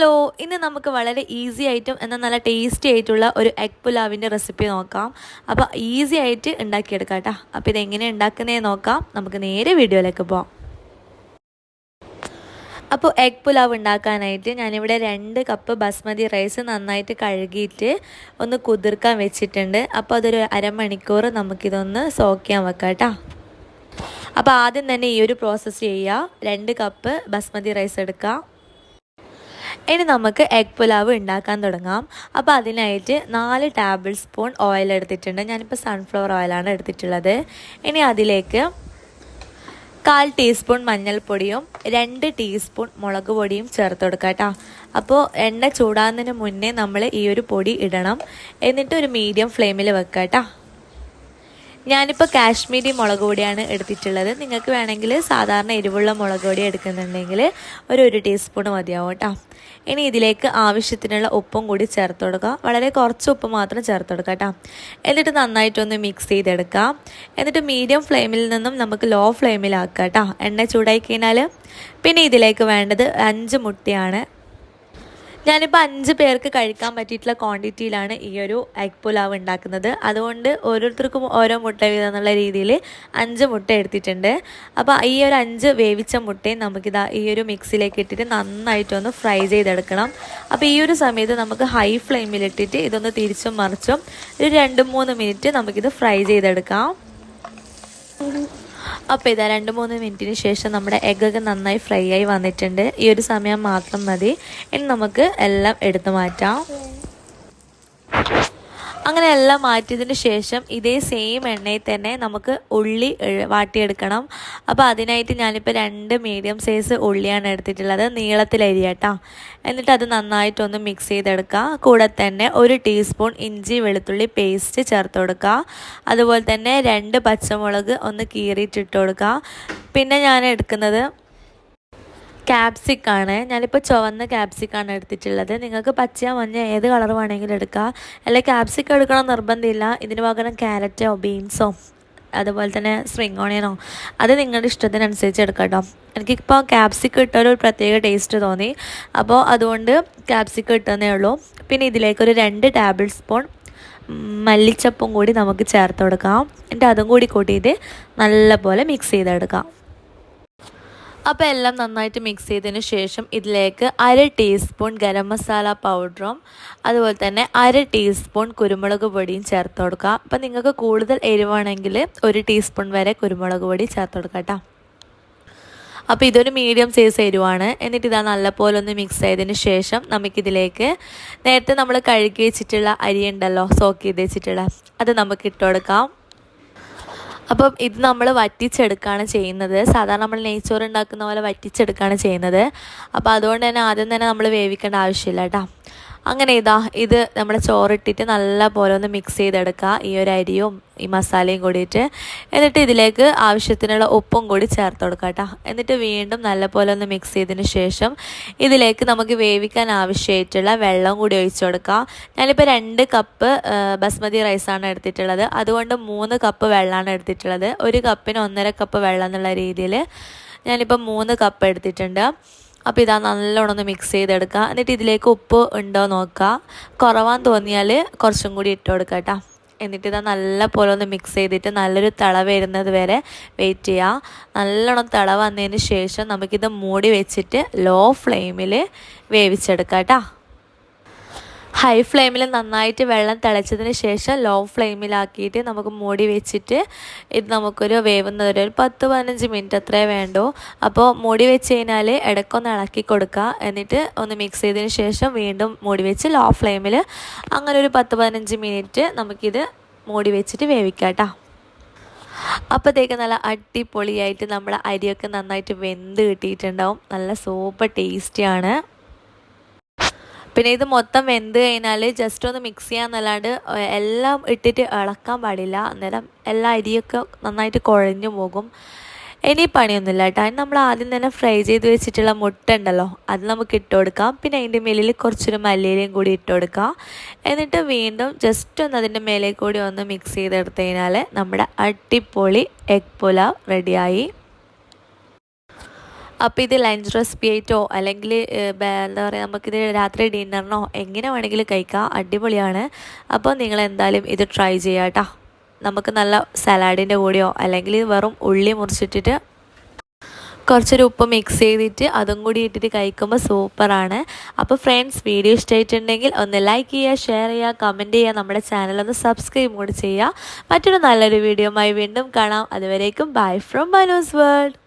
Hello ഇന്ന് നമുക്ക് വളരെ ഈസി ആയിട്ടും എന്നാൽ നല്ല ടേസ്റ്റി ആയിട്ടുള്ള ഒരു എഗ് പുലാവിന്റെ റെസിപ്പി നോക്കാം. അപ്പോൾ ഈസി ആയിട്ട് ഉണ്ടാക്കിയെടുക്കാം കേട്ടോ അപ്പോൾ ഇതെങ്ങനെ ഉണ്ടാക്കുന്നതെന്ന് നോക്കാം. നമുക്ക് നേരെ വീഡിയോയിലേക്ക് പോവാം. അപ്പോൾ എഗ് പുലാവ് ഉണ്ടാക്കാനായിട്ട് ഞാനിവിടെ രണ്ട് കപ്പ് ബസ്മതി റൈസ് നന്നായിട്ട് കഴുകിയിട്ട് ഒന്ന് കുതിർക്കാൻ വെച്ചിട്ടുണ്ട്. അപ്പോൾ അതൊരു അരമണിക്കൂർ നമുക്കിതൊന്ന് സോക്ക് ചെയ്യാൻ വെക്കാം കേട്ടോ അപ്പോൾ ആദ്യം തന്നെ ഈ ഒരു പ്രോസസ്സ് ചെയ്യുക രണ്ട് കപ്പ് ബസ്മതി റൈസ് എടുക്കുക ഇനി നമുക്ക് എഗ് പുലാവ് ഉണ്ടാക്കാൻ തുടങ്ങാം. അപ്പോൾ അതിനായിട്ട് നാല് ടേബിൾ സ്പൂൺ ഓയിൽ എടുത്തിട്ടുണ്ട്. ഞാനിപ്പോൾ സൺഫ്ലവർ ഓയിലാണ് എടുത്തിട്ടുള്ളത്. ഇനി അതിലേക്ക് കാൽ ടീസ്പൂൺ മഞ്ഞൾപ്പൊടിയും രണ്ട് ടീസ്പൂൺ മുളക് പൊടിയും ചേർത്ത് കൊടുക്കുക കേട്ടോ. അപ്പോൾ എണ്ണ ചൂടാകുന്നതിന് മുന്നേ നമ്മൾ ഈ ഒരു പൊടി ഇടണം. എന്നിട്ട് ഒരു മീഡിയം ഫ്ലെയിമിൽ വെക്കുക കേട്ടോ. ഞാനിപ്പോൾ കാശ്മീരി മുളക് പൊടിയാണ് എടുത്തിട്ടുള്ളത്. നിങ്ങൾക്ക് വേണമെങ്കിൽ സാധാരണ എരിവുള്ള മുളക് പൊടി എടുക്കുന്നുണ്ടെങ്കിൽ ഒരു ഒരു ടീസ്പൂൺ മതിയാവും കേട്ടോ. ഇനി ഇതിലേക്ക് ആവശ്യത്തിനുള്ള ഉപ്പും കൂടി ചേർത്ത് കൊടുക്കുക വളരെ കുറച്ച് ഉപ്പ് മാത്രം ചേർത്ത് കൊടുക്കുക കേട്ടോ. എന്നിട്ട് നന്നായിട്ടൊന്ന് മിക്സ് ചെയ്തെടുക്കാം. എന്നിട്ട് മീഡിയം ഫ്ലെയിമിൽ നിന്നും നമുക്ക് ലോ ഫ്ലെയിമിലാക്കാം കേട്ടോ. എണ്ണ ചൂടായി കഴിഞ്ഞാൽ പിന്നെ ഇതിലേക്ക് വേണ്ടത് അഞ്ച് മുട്ടയാണ് ഞാനിപ്പോൾ അഞ്ച് പേർക്ക് കഴിക്കാൻ പറ്റിയിട്ടുള്ള ക്വാണ്ടിറ്റിയിലാണ് ഈ ഒരു എഗ് പുലാവ് ഉണ്ടാക്കുന്നത്. അതുകൊണ്ട് ഓരോരുത്തർക്കും ഓരോ മുട്ട വീതം എന്നുള്ള രീതിയിൽ അഞ്ച് മുട്ട എടുത്തിട്ടുണ്ട്. അപ്പോൾ ഈ ഒരു അഞ്ച് വേവിച്ച മുട്ടയും നമുക്കിതാ ഈ ഒരു മിക്സിയിലേക്ക് ഇട്ടിട്ട് നന്നായിട്ടൊന്ന് ഫ്രൈ ചെയ്തെടുക്കണം. അപ്പോൾ ഈ ഒരു സമയത്ത് നമുക്ക് ഹൈ ഫ്ലെയിമിലിട്ടിട്ട് ഇതൊന്ന് തിരിച്ചും മറിച്ചും ഒരു രണ്ട് മൂന്ന് മിനിറ്റ് നമുക്കിത് ഫ്രൈ ചെയ്തെടുക്കാം. അപ്പോൾ ഇതാ രണ്ട് മൂന്ന് മിനിറ്റിന് ശേഷം നമ്മുടെ എഗ്ഗൊക്കെ നന്നായി ഫ്രൈ ആയി വന്നിട്ടുണ്ട്. ഈ ഒരു സമയം മാത്രം മതി. ഇനി നമുക്ക് എല്ലാം എടുത്തു മാറ്റാം. അങ്ങനെ എല്ലാം മാറ്റിയതിന് ശേഷം ഇതേ സെയിം എണ്ണയിൽ തന്നെ നമുക്ക് ഉള്ളി വാട്ടിയെടുക്കണം. അപ്പോൾ അതിനായിട്ട് ഞാനിപ്പോൾ രണ്ട് മീഡിയം സൈസ് ഉള്ളിയാണ് എടുത്തിട്ടുള്ളത്. നീളത്തിലരിയട്ടോ എന്നിട്ട് അത് നന്നായിട്ടൊന്ന് മിക്സ് ചെയ്തെടുക്കുക. കൂടെ തന്നെ ഒരു ടീസ്പൂൺ ഇഞ്ചി വെളുത്തുള്ളി പേസ്റ്റ് ചേർത്ത് കൊടുക്കുക. അതുപോലെ തന്നെ രണ്ട് പച്ചമുളക് ഒന്ന് കീറിയിട്ടിട്ട് കൊടുക്കുക. പിന്നെ ഞാൻ എടുക്കുന്നത് ക്യാപ്സിക്കാണ് ഞാനിപ്പോൾ ചുവന്ന ക്യാപ്സിക്കാണ് എടുത്തിട്ടുള്ളത്. നിങ്ങൾക്ക് പച്ച മഞ്ഞ ഏത് കളർ വേണമെങ്കിലും എടുക്കാം. അല്ലെങ്കിൽ ക്യാപ്സിക്ക എടുക്കണം നിർബന്ധമില്ല. ഇതിന് പകരം ക്യാരറ്റോ ബീൻസോ അതുപോലെ തന്നെ സ്പ്രിങ് ഓണിയനോ അത് നിങ്ങളുടെ ഇഷ്ടത്തിനനുസരിച്ച് എടുക്കാം കേട്ടോ എനിക്കിപ്പോൾ ക്യാപ്സിക്ക് ഇട്ട ഒരു പ്രത്യേക ടേസ്റ്റ് തോന്നി. അപ്പോൾ അതുകൊണ്ട് ക്യാപ്സിക്ക് ഇട്ടെന്നേ ഉള്ളൂ. പിന്നെ ഇതിലേക്കൊരു രണ്ട് ടേബിൾ സ്പൂൺ മല്ലിച്ചപ്പും കൂടി നമുക്ക് ചേർത്ത് കൊടുക്കാം. എന്നിട്ട് അതും കൂടി കൂട്ടിയിട്ട് നല്ലപോലെ മിക്സ് ചെയ്തെടുക്കാം. അപ്പോൾ എല്ലാം നന്നായിട്ട് മിക്സ് ചെയ്തതിന് ശേഷം ഇതിലേക്ക് അര ടീസ്പൂൺ ഗരം മസാല പൗഡറും അതുപോലെ തന്നെ അര ടീസ്പൂൺ കുരുമുളക് പൊടിയും ചേർത്ത് കൊടുക്കുക അപ്പോൾ നിങ്ങൾക്ക് കൂടുതൽ എരിവാണെങ്കിൽ ഒരു ടീസ്പൂൺ വരെ കുരുമുളക് പൊടി ചേർത്ത് കൊടുക്കാം കേട്ടോ. അപ്പോൾ ഇതൊരു മീഡിയം സൈസ് എരിവാണ്. എന്നിട്ട് ഇതാ നല്ലപോലെ ഒന്ന് മിക്സ് ചെയ്തതിന് ശേഷം നമുക്കിതിലേക്ക് നേരത്തെ നമ്മൾ കഴുകി വെച്ചിട്ടുള്ള അരി ഉണ്ടല്ലോ സോക്ക് ചെയ്ത് വെച്ചിട്ടുള്ള അത് നമുക്ക് ഇട്ട് കൊടുക്കാം. അപ്പം ഇത് നമ്മൾ വറ്റിച്ചെടുക്കുകയാണ് ചെയ്യുന്നത്. സാധാരണ നമ്മൾ നെയ്ച്ചോറ് ഉണ്ടാക്കുന്ന പോലെ വറ്റിച്ചെടുക്കുകയാണ് ചെയ്യുന്നത്. അപ്പോൾ അതുകൊണ്ട് തന്നെ ആദ്യം തന്നെ നമ്മൾ വേവിക്കേണ്ട ആവശ്യമില്ല കേട്ടോ. അങ്ങനെ ഇതാ ഇത് നമ്മൾ ചോറിട്ടിട്ട് നല്ല പോലെ ഒന്ന് മിക്സ് ചെയ്തെടുക്കുക ഈ ഒരു അരിയും ഈ മസാലയും കൂടിയിട്ട്. എന്നിട്ട് ഇതിലേക്ക് ആവശ്യത്തിനുള്ള ഉപ്പും കൂടി ചേർത്ത് കൊടുക്കുക കേട്ടോ എന്നിട്ട് വീണ്ടും നല്ല പോലെ ഒന്ന് മിക്സ് ചെയ്തതിന് ശേഷം ഇതിലേക്ക് നമുക്ക് വേവിക്കാൻ ആവശ്യമായിട്ടുള്ള വെള്ളം കൂടി ഒഴിച്ചു കൊടുക്കുക ഞാനിപ്പോൾ രണ്ട് കപ്പ് ബസ്മതി റൈസാണ് എടുത്തിട്ടുള്ളത്. അതുകൊണ്ട് മൂന്ന് കപ്പ് വെള്ളമാണ് എടുത്തിട്ടുള്ളത്. ഒരു കപ്പിന് ഒന്നര കപ്പ് വെള്ളം എന്നുള്ള രീതിയിൽ ഞാനിപ്പോൾ മൂന്ന് കപ്പ് എടുത്തിട്ടുണ്ട്. അപ്പോൾ ഇതാ നല്ലോണം ഒന്ന് മിക്സ് ചെയ്തെടുക്കുക എന്നിട്ട് ഇതിലേക്ക് ഉപ്പ് ഉണ്ടോ നോക്കുക കുറവാൻ തോന്നിയാൽ കുറച്ചും കൂടി ഇട്ട് കൊടുക്കുക കേട്ടോ. എന്നിട്ട് ഇതാ നല്ല പോലെ ഒന്ന് മിക്സ് ചെയ്തിട്ട് നല്ലൊരു തിള വരുന്നത് വരെ വെയിറ്റ് ചെയ്യുക നല്ലോണം തിള വന്നതിന് ശേഷം നമുക്കിത് മൂടി വെച്ചിട്ട് ലോ ഫ്ലെയിമിൽ വേവിച്ചെടുക്കാം കേട്ടോ. ഹൈ ഫ്ലെയിമിൽ നന്നായിട്ട് വെള്ളം തിളച്ചതിന് ശേഷം ലോ ഫ്ലെയിമിലാക്കിയിട്ട് നമുക്ക് മൂടി വെച്ചിട്ട് ഇത് നമുക്കൊരു വേവുന്നത് വരെ ഒരു പത്ത് പതിനഞ്ച് മിനിറ്റ് അത്രേ വേണ്ടൂ. അപ്പോൾ മൂടി വെച്ച് കഴിഞ്ഞാൽ ഇടയ്ക്കൊന്ന് ഇളക്കി കൊടുക്കുക. എന്നിട്ട് ഒന്ന് മിക്സ് ചെയ്തതിന് ശേഷം വീണ്ടും മൂടി വെച്ച് ലോ ഫ്ലെയിമിൽ അങ്ങനെ ഒരു പത്ത് പതിനഞ്ച് മിനിറ്റ് നമുക്കിത് മൂടി വെച്ചിട്ട് വേവിക്കാം അപ്പോഴത്തേക്ക് നല്ല അടിപൊളിയായിട്ട് നമ്മുടെ അരിയൊക്കെ നന്നായിട്ട് വെന്ത് കിട്ടിയിട്ടുണ്ടാവും. നല്ല സൂപ്പർ ടേസ്റ്റിയാണ് പിന്നെ ഇത് മൊത്തം വെന്ത് കഴിഞ്ഞാൽ ജസ്റ്റ് ഒന്ന് മിക്സ് ചെയ്യാന്നല്ലാണ്ട് എല്ലാം ഇട്ടിട്ട് ഇളക്കാൻ പാടില്ല. അന്നേരം എല്ലാ അരിയൊക്കെ നന്നായിട്ട് കുഴഞ്ഞു പോകും. ഇനി പണിയൊന്നുമില്ല കേട്ടോ. അതിന് നമ്മൾ ആദ്യം തന്നെ ഫ്രൈ ചെയ്ത് വെച്ചിട്ടുള്ള മുട്ട ഉണ്ടല്ലോ അത് നമുക്ക് ഇട്ട് കൊടുക്കാം. പിന്നെ അതിന്റെ മേലിൽ കുറച്ചൊരു മല്ലിയിലയും കൂടി ഇട്ട് കൊടുക്കാം. എന്നിട്ട് വീണ്ടും ജസ്റ്റ് ഒന്ന് അതിന്റെ മേലെ കൂടി ഒന്ന് മിക്സ് ചെയ്തെടുത്ത് കഴിഞ്ഞാൽ നമ്മുടെ അടിപൊളി എഗ് പുലാവ് റെഡിയായി അപ്പോൾ ഇത് ലഞ്ച് റെസിപ്പി ആയിട്ടോ അല്ലെങ്കിൽ എന്താ പറയുക നമുക്കിത് രാത്രി ഡിന്നറിനോ എങ്ങനെ വേണമെങ്കിലും കഴിക്കാം അടിപൊളിയാണ്. അപ്പോൾ നിങ്ങൾ എന്തായാലും ഇത് ട്രൈ ചെയ്യാം നമുക്ക് നല്ല സലാഡിന്റെ കൂടെയോ അല്ലെങ്കിൽ വെറും ഉള്ളി മുറിച്ചിട്ടിട്ട് കുറച്ചൊരു ഉപ്പ് മിക്സ് ചെയ്തിട്ട് അതും കൂടി ഇട്ടിട്ട് കഴിക്കുമ്പോൾ സൂപ്പറാണ്. അപ്പോൾ ഫ്രണ്ട്സ് വീഡിയോ ഇഷ്ടമായിട്ടുണ്ടെങ്കിൽ ഒന്ന് ലൈക്ക് ചെയ്യുക ഷെയർ ചെയ്യുക കമന്റ് ചെയ്യുക നമ്മുടെ ചാനൽ ഒന്ന് സബ്സ്ക്രൈബ് കൂടി ചെയ്യുക മറ്റൊരു നല്ലൊരു വീഡിയോയുമായി വീണ്ടും കാണാം. അതുവരേക്കും ബൈ ഫ്രം മനോസ് വേൾഡ്